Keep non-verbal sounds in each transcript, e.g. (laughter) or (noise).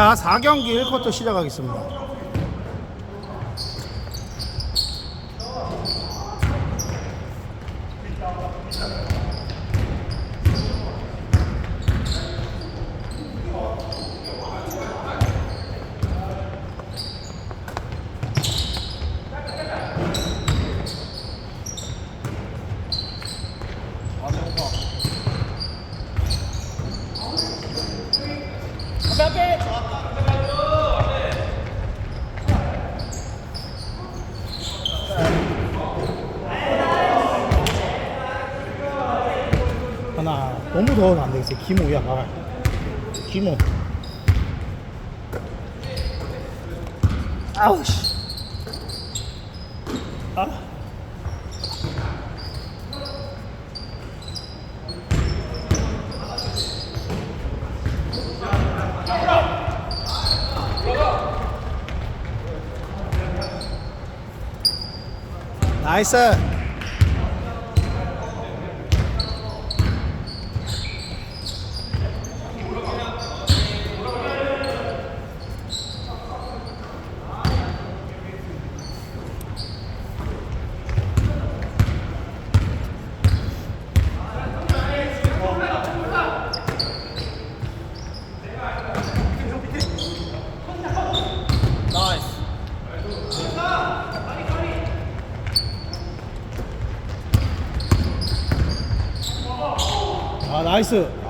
자, 4경기 1쿼터 시작하겠습니다. 하나, 너무 더워서 안 되겠어. 기모야, 봐. 기모. 아우, 씨. 아. 나이스. 나이스. 아, 나이스.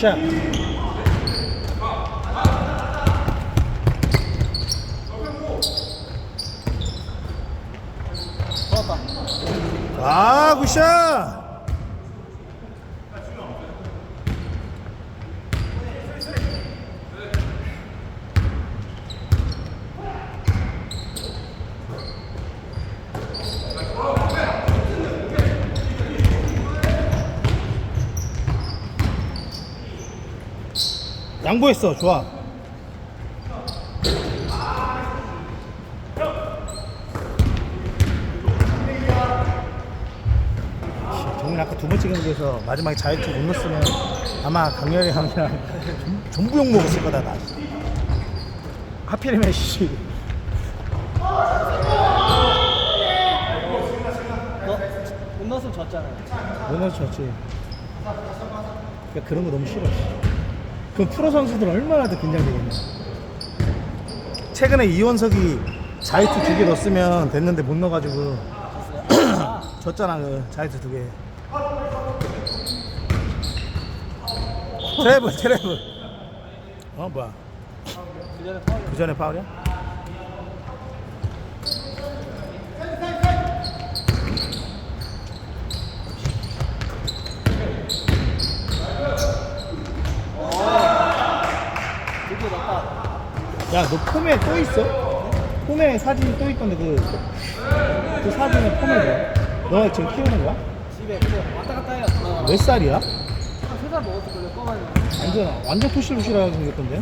샷. 좋았다. 아, 굿샷. 양보했어, 좋아. 정민 아까 두 번째 경기에서 마지막에 자유투 못 넣었으면 아마 강렬이 형이랑 전- 전부 욕 먹었을 거다 나. 하필이면 씨. 너, 못 넣었으면 졌잖아요. 못 넣었지. 그러니까 그런 거 너무 싫어. 씨. 그럼 프로 선수들 얼마나 더 긴장되겠냐. 최근에 이원석이 자유투 두 개 넣었으면 됐는데 못 넣어가지고 (clears throat) 졌잖아 그 자유투 두 개. 트래블 트래블. 어 뭐야? 그 전에 파울이야? 드디어 넣었다. 야, 너 폼에 또 있어? 폼에 사진이 또 있던데 그, 그 사진에 폼에 뭐야? 너 지금 키우는 거야? 집에 근데 왔다 갔다 해요. 나몇 살이야? 한세달 먹었을 걸요. 꺼가지고. 완전 완전 토실토실하게 생겼던데?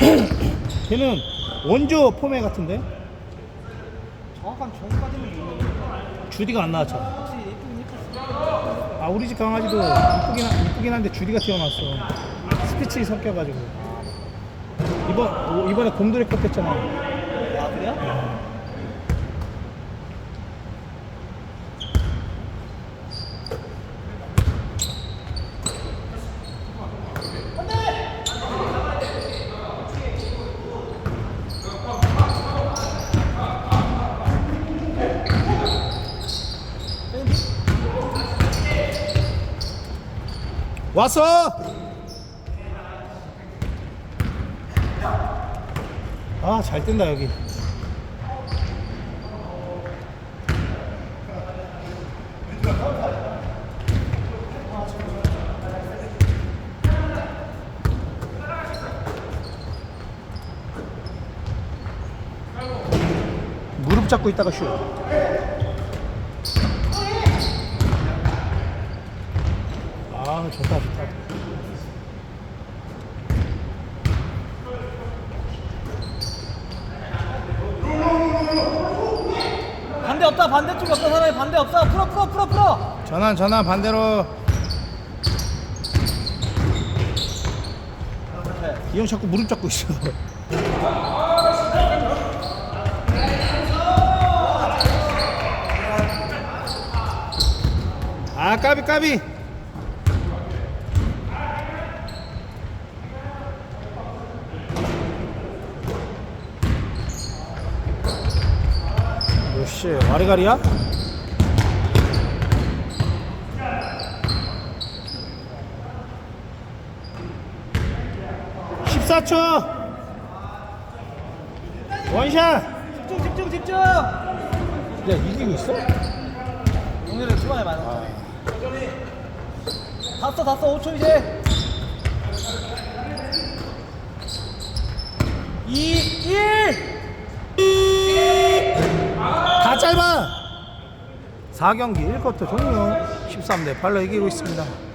(clears throat) 걔는 원조 폼에 같은데? 정확한 정까지는 모르겠는데 주디가 안 나왔잖아. 확실히 예쁘긴 예뻤어. 아 우리 집 강아지도 이쁘긴, 한- 이쁘긴 한데 주디가 튀어나왔어 스피치 섞여가지고 이번 이번에 곰돌이 컷했잖아. 아 그래요? 왔어 아 잘 뜬다 여기. 무릎 잡고 있다가 슛 아 좋다 좋다 없다. 반대쪽에 없다. 사람이 반대 없다. 풀어 풀어 풀어 풀어. 전환 전환 반대로. 이 형 자꾸 무릎 잡고 있어. 아 까비 까비 역시 와리가리야? 14초 원샷 집중 집중 집중 야 이기고 있어? 오늘은 초반에 많아 다 써, 다 써, 5초 이제. 4경기 1쿼터 종료. 13대 8로 이기고 있습니다